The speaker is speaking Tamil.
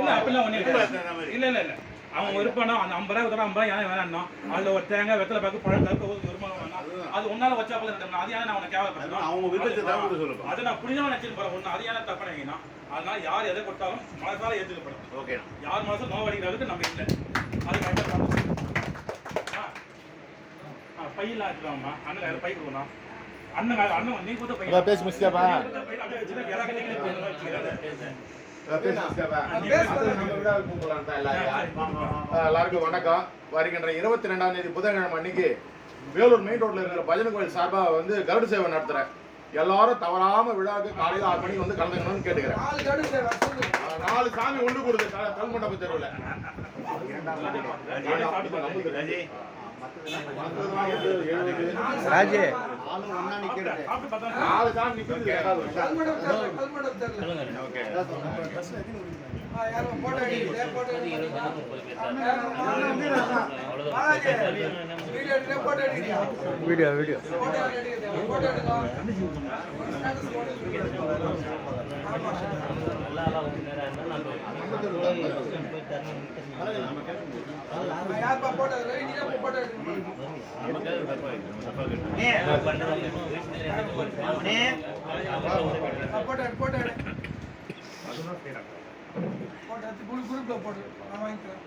இல்ல அப்படிலாம் ஒண்ணு இல்ல, இல்ல. இல்ல அவன் விருப்பம்னா அந்த ஐம்பது ரூபாய் கொடுத்தா ஐம்பது ரூபாய் வேணாம் அதுல ஒரு தேங்காய் வெத்தலை பாக்கு பழம் கருப்பு விரும்பம் வேணாம் அது ஒன்னால வச்சா போல ரெண்டு அது ஏன் நான் உனக்கு கேவலப்படுறேன் அவங்க விருப்பத்தை. அது நான் புனிதமா நினைச்சு போறேன். ஒண்ணு அது ஏன் தப்பு நினைக்கிறேன்னா அதனால யார் எதை கொடுத்தாலும் மனசால ஏத்துக்கப்படும். ஓகேண்ணா யார் மனசும் நோவடிக்கிற அளவுக்கு நம்ம இல்லை. அது கரெக்டாக பையெல்லாம் எடுத்துக்கலாமா அண்ணன் வேற பை கொடுக்கணும். அண்ணன் அண்ணன் நீ கொடுத்த பையன். பேசி முடிச்சிட்டியாப்பா? எல்லாருக்கும் வணக்கம். வருகின்ற இருபத்தி ரெண்டாம் தேதி புதன்கிழமை அன்னைக்கு வேலூர் மெயின் ரோட்ல இருக்கிற பஜனை கோயில் சார்பா வந்து கருடு சேவை நடத்துறேன். எல்லாரும் தவறாம விழாக்கு காலையில ஆறு மணிக்கு வந்து கலந்துக்கணும்னு கேட்டுக்கிறேன். நாலு சாமி ஒன்று கொடுது கல்மண்டப தெருவில். ராஜே நாலு சாமி நிக்கிறது தெரியல கல்மடம் தெரியல ஆ, யாரும் போட்டோ எடுக்கிறீங்க photo Balaji video video video. Photo photo குரூப்ல போட்டு. நான் வாங்கிக்கிறேன்.